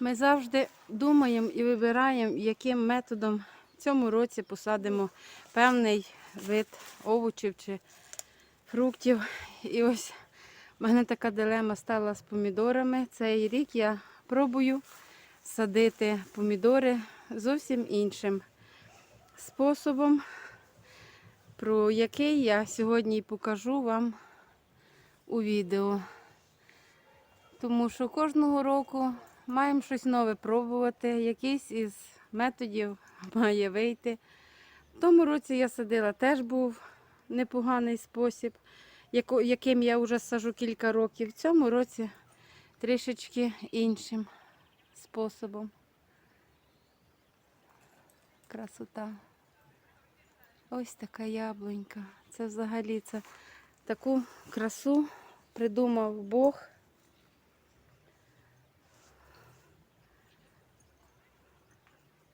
Ми завжди думаємо і вибираємо, яким методом в цьому році посадимо певний вид овочів чи фруктів. І ось в мене така дилема стала з помідорами. Цей рік я пробую садити помідори зовсім іншим способом, про який я сьогодні покажу вам у відео. Тому що кожного року маємо щось нове пробувати, якийсь із методів має вийти. В тому році я садила теж був непоганий спосіб, яким я вже сажу кілька років. В цьому році трішечки іншим способом. Красота. Ось така яблунька. Це взагалі це таку красу придумав Бог.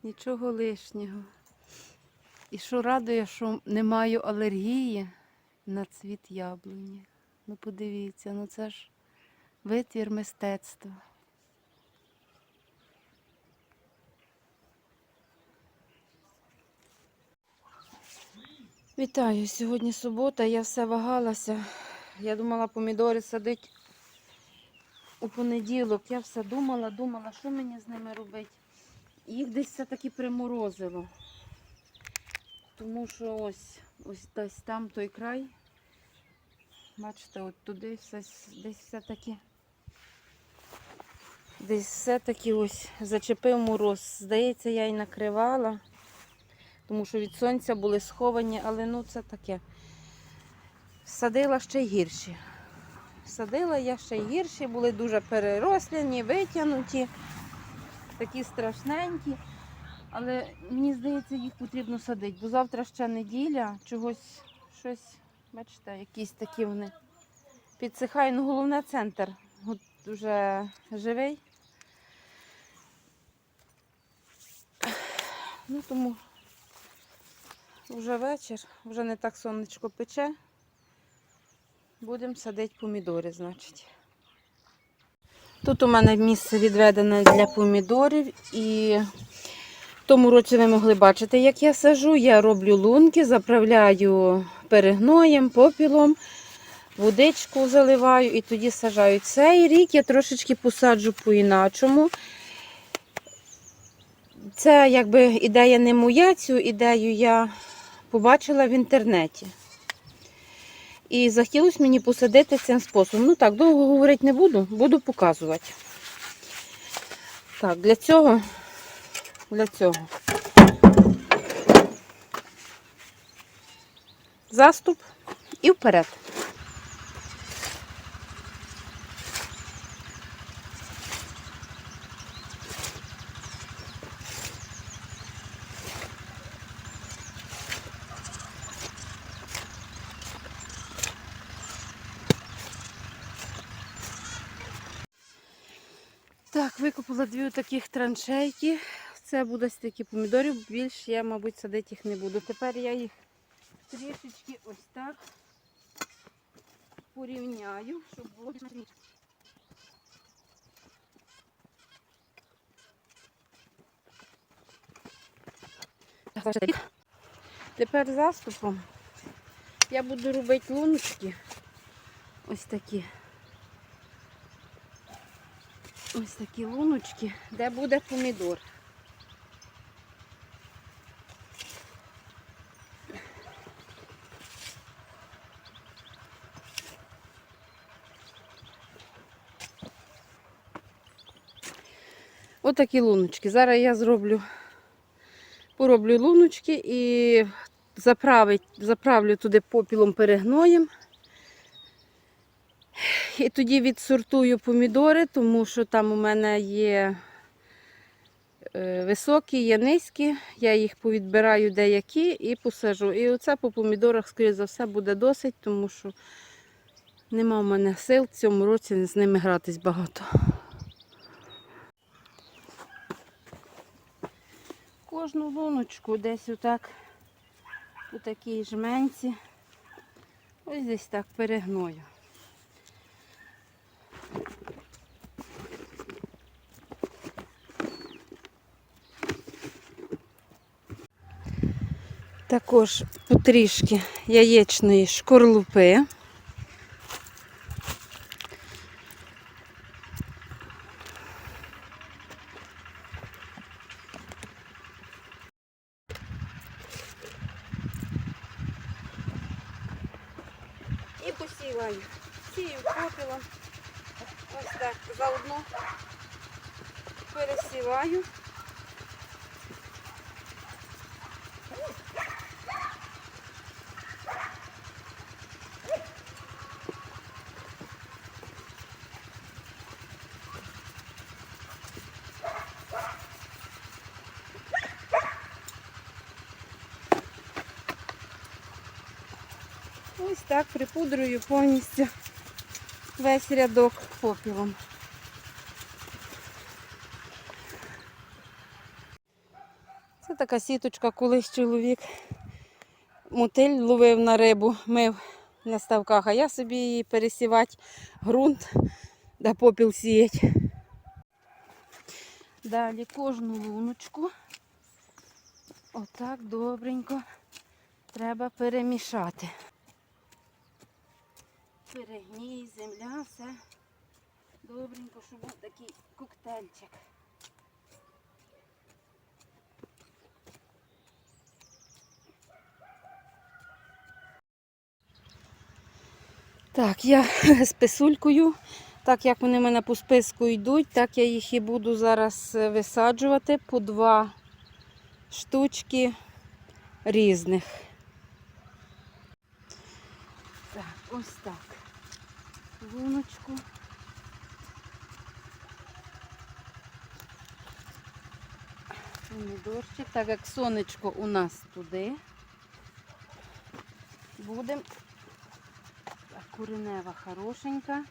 Нічого лишнього. І що радує, що не маю алергії на цвіт яблуні. Ну подивіться, ну це ж витвір мистецтва. Вітаю! Сьогодні субота, я все вагалася. Я думала помідори садити у понеділок. Я все думала, думала, що мені з ними робити. Їх десь все-таки приморозило. Тому що ось, ось десь там той край. Бачите, от туди все, десь все-таки. Десь все-таки ось зачепив мороз. Здається, я й накривала, тому що від сонця були сховані, але ну це таке. Садила ще гірші. Садила я ще гірші, були дуже переросляні, витягнуті, такі страшненькі. Але мені здається, їх потрібно садити, бо завтра ще неділя, чогось щось, бачите, якісь такі вони підсихають. Ну, головне центр. От вже живий. Ну тому вже вечір, вже не так сонечко пече. Будемо садити помідори, значить. Тут у мене місце відведене для помідорів і в тому році ви могли бачити, як я сажу. Я роблю лунки, заправляю перегноєм, попілом, водичку заливаю і тоді сажаю. Цей рік я трошечки посаджу по-іначому. Це якби ідея не моя, цю ідею я побачила в інтернеті. І захотілося мені посадити цим способом. Ну так, довго говорити не буду, буду показувати. Так, для цього, для цього. Заступ і вперед. Так, викопала дві таких траншейки. Це буде стільки помідорів, більше я, мабуть, садити їх не буду. Тепер я їх трішечки ось так порівняю, щоб було так. Тепер заступом я буду робити луночки. Ось такі. Ось такі луночки, де буде помідор. Отакі луночки. Зараз я зроблю, пороблю луночки і заправлю туди попілом перегноєм. І тоді відсортую помідори, тому що там у мене є е, високі, є низькі. Я їх повідбираю деякі і посажу. І оце по помідорах, скоріше за все, буде досить, тому що нема в мене сил цьому році з ними гратись багато. Кожну луночку десь отак у такій жменці. Ось десь так перегною. Також потрішки яєчної шкорлупи. І посіваю. Сію попілом. Ось так заодно пересіваю. Ось так припудрую повністю весь рядок попілом. Це така сіточка, колись чоловік мотиль ловив на рибу, мив на ставках, а я собі її пересівати ґрунт, да попіл сіять. Далі кожну луночку отак добренько треба перемішати. Перегній, земля, все добренько, щоб був такий коктейльчик. Так, я з писулькою, так як вони в мене по списку йдуть, так я їх і буду зараз е, висаджувати по два штучки різних. Так, ось так. Луночку. Помідорчик, так як сонечко у нас туди. Будемо. Куренева хорошенька.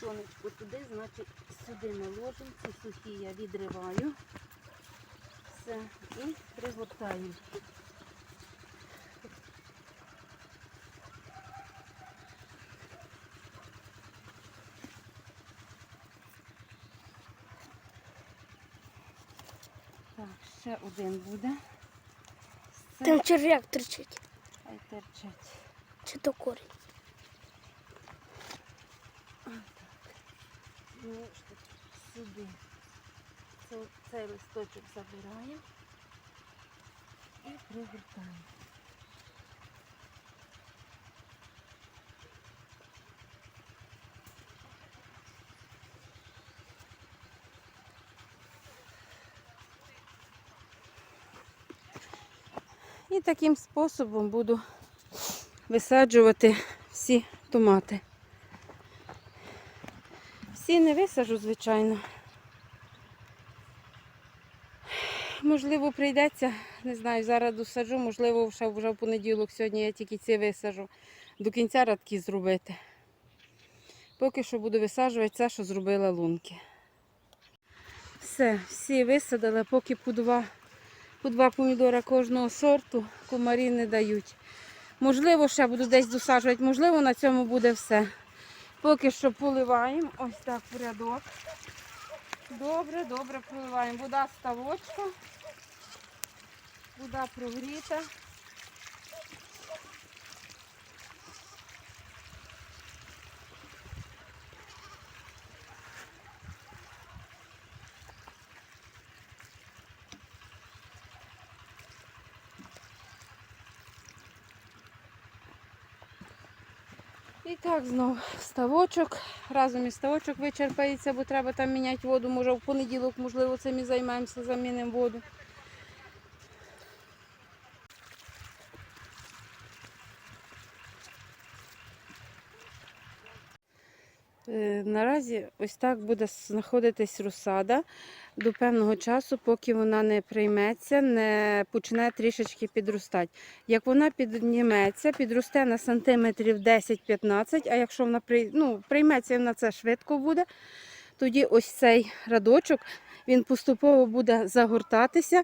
Сонечко туди, значить сюди не ложимо. Ці сухі я відриваю. Все. І пригортаю. Так, ще один буде. Це Там черв'як торчить. Ай торчить. Чи то корінь. Ну, що сюди. Цей листочок забираємо і пригортаємо. І таким способом буду висаджувати всі томати. Всі не висажу, звичайно. Можливо, прийдеться, не знаю, зараз досаджу, можливо, вже, вже в понеділок сьогодні я тільки ці висажу. До кінця радки зробити. Поки що буду висаджувати це, що зробила лунки. Все, всі висадили, поки по два, по два помідора кожного сорту комарі не дають. Можливо, ще буду десь досаджувати, можливо, на цьому буде все. Поки що поливаємо ось так в рядок. Добре, добре поливаємо. Вода ставочка. Вода прогріта. І так знову ставочок. Разом із ставочок вичерпається, бо треба там міняти воду. Може в понеділок, можливо, цим і займаємося, замінимо воду. Наразі ось так буде знаходитись розсада до певного часу, поки вона не прийметься, не почне трішечки підростати. Як вона підніметься, підросте на сантиметрів 10-15, а якщо вона ну, прийметься, вона це швидко буде, тоді ось цей радочок він поступово буде загортатися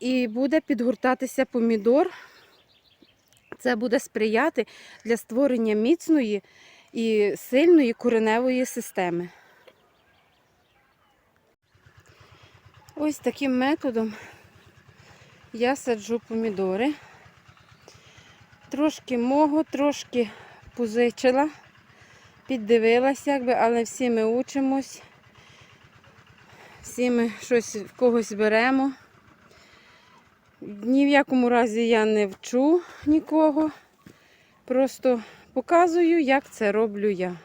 і буде підгортатися помідор. Це буде сприяти для створення міцної і сильної кореневої системи. Ось таким методом я саджу помідори. Трошки мого, трошки позичила, піддивилася, якби, але всі ми учимось, всі ми щось в когось беремо. Ні в якому разі я не вчу нікого, просто показую, як це роблю я.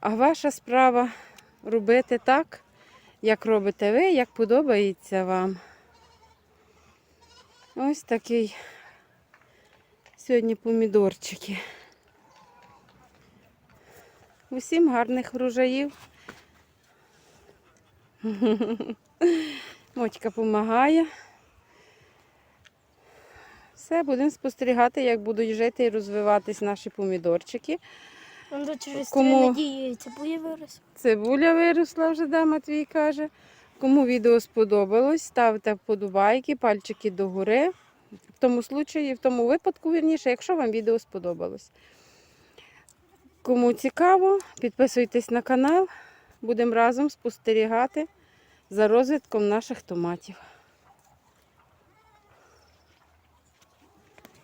А ваша справа робити так, як робите ви, як подобається вам. Ось такий сьогодні помідорчики. Усім гарних врожаїв. Мотька допомагає. Все, будемо спостерігати, як будуть жити і розвиватись наші помідорчики. Он до через Кому? три надії цибуля виросла. Цибуля виросла вже, да, Матвій каже. Кому відео сподобалось, ставте вподобайки, пальчики догори. В тому случаї, в тому випадку, вірніше, якщо вам відео сподобалось. Кому цікаво, підписуйтесь на канал. Будемо разом спостерігати за розвитком наших томатів.